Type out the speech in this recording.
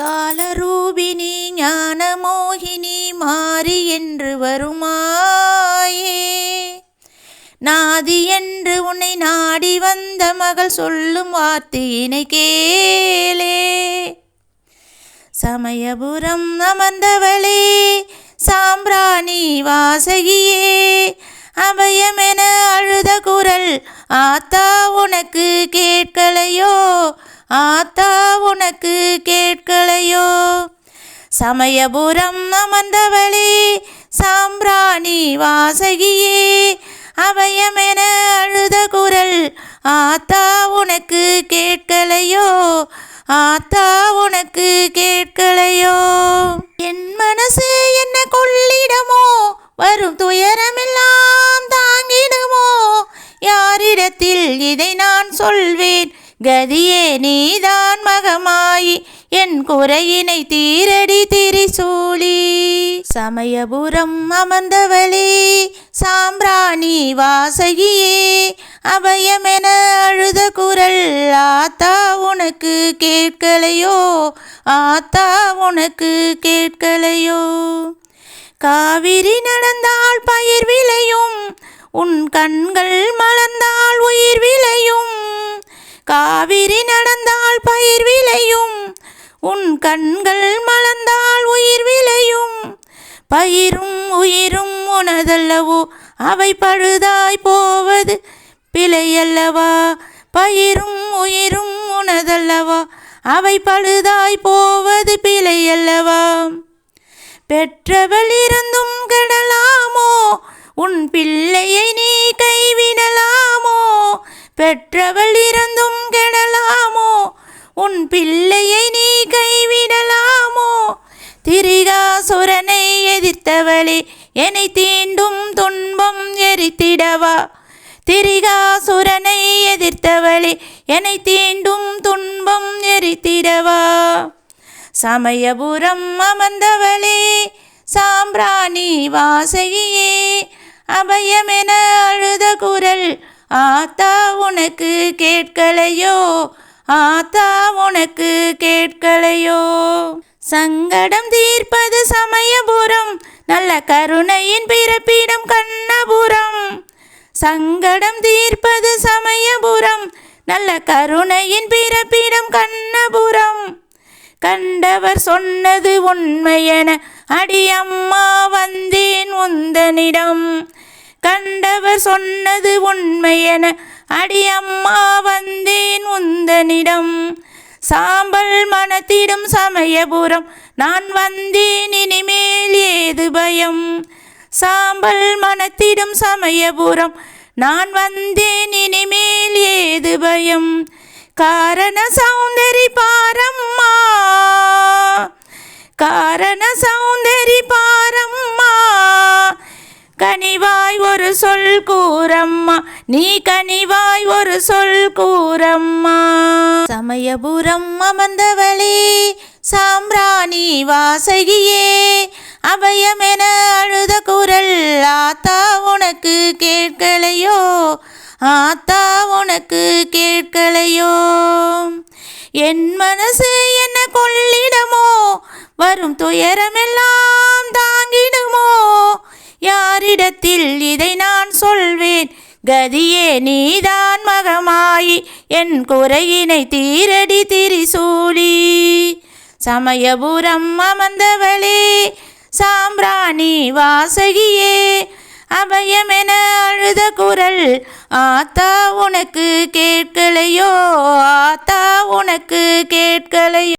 காலரூபிணி ஞானமோகினி மாறி என்று வருமாயே. நாதி என்று உன்னை நாடி வந்த மகள் சொல்லும் வார்த்தையினை கேளே. சமயபுரம் அமர்ந்தவளே சாம்பிராணி வாசகியே. அபயமென அழுத குரல் ஆத்தா உனக்கு கேட்கலையோ? ஆத்தா உனக்கு கேட்கலையோ? சமயபுரம் அமர்ந்தவளே சாம்பிராணி வாசகியே அவயமென அழுத குரல் ஆத்தா உனக்கு கேட்கலையோ? ஆத்தா உனக்கு கேட்கலையோ? என் மனசு என்ன கொள்ளிடமோ? வரும் துயரமெல்லாம் தாங்கிடுமோ? யாரிடத்தில் இதை நான் சொல்வேன்? கதியே நீதான் மகமாயி என் குறையினை தீரடி திரிசூலி. சமயபுரம் அமர்ந்தவளே சாம்பிராணி வாசகியே அபயமென அழுத குரல் ஆத்தா உனக்கு கேட்கலையோ? ஆத்தா உனக்கு கேட்கலையோ? காவிரி நடந்தால் பயிர் விளையும் உன் கண்கள் மலர்ந்தால் உயிர் விளையும் காவிரி நடந்தால் பயிர் விளையும். உன் கண்கள் மலர்ந்தால் உயிர் விளையும். பயிரும் உயிரும் உனதல்லவோ அவை பழுதாய் போவது பிழையல்லவா? பயிரும் உயிரும் உனதல்லவா அவை பழுதாய் போவது பிழையல்லவா? பெற்றவள் இருந்தும் கெடலாமோ? உன் பிள்ளையை நீ கைவிடலாம்? பெற்றவள் இருந்தும் கெடலாமோ? உன் பிள்ளையை நீ கைவிடலாமோ? திரிகாசுரனை எதிர்த்தவளே என்னை தீண்டும் துன்பம் எரித்திடவா? திரிகாசுரனை எதிர்த்தவளே என்னை தீண்டும் துன்பம் எரித்திடவா? சமயபுரம் அமர்ந்தவளே சாம்பிராணி வாசகியே அபயமென அழுத குரல் ஆத்தா உனக்கு கேட்கலையோ? ஆத்தா உனக்கு கேட்கலையோ? சங்கடம் தீர்ப்பது சமயபுரம் நல்ல கருணையின் பிறப்பிடம் கண்ணபுரம். சங்கடம் தீர்ப்பது சமயபுரம் நல்ல கருணையின் பிறப்பிடம் கண்ணபுரம். கண்டவர் சொன்னது உண்மையென அடியம்மா வந்தேன் உந்தனிடம். கண்டவர் சொன்னது உண்மையென அடியம்மா வந்தேன் உந்தனிடம். சாம்பல் மனத்திடும் சமயபுரம் நான் வந்தேன் இனிமேல் ஏது பயம். சாம்பல் மனத்திடும் சமயபுரம் நான் வந்தேன் இனிமேல் ஏது பயம். காரண சௌந்தரி பாரம்மா. காரண சௌந்தரி பாரம் ஒரு சொல் கூறம்மா. நீ கனிவாய் ஒரு சொல் கூறம்மா. சமயபுரம் அமர்ந்தவளே சாம்ராணி வாசகியே. அபயமென அழுத குரல் ஆத்தா உனக்கு கேட்கலையோ? ஆத்தா உனக்கு கேட்கலையோ? என் மனசு என்ன கொள்ளிடமோ? வரும் துயரமெல்லாம் தாங்கிடுமோ? யாரிடத்தில் இதை கதியே நீதான் மகமாயி என் குறையினை தீரடி திரிசூலி. சமயபுரம் அமர்ந்தவளே சாம்பிராணி வாசகியே அபயமென அழுத குரல் ஆத்தா உனக்கு கேட்கலையோ ஆத்தா உனக்கு கேட்கலையோ.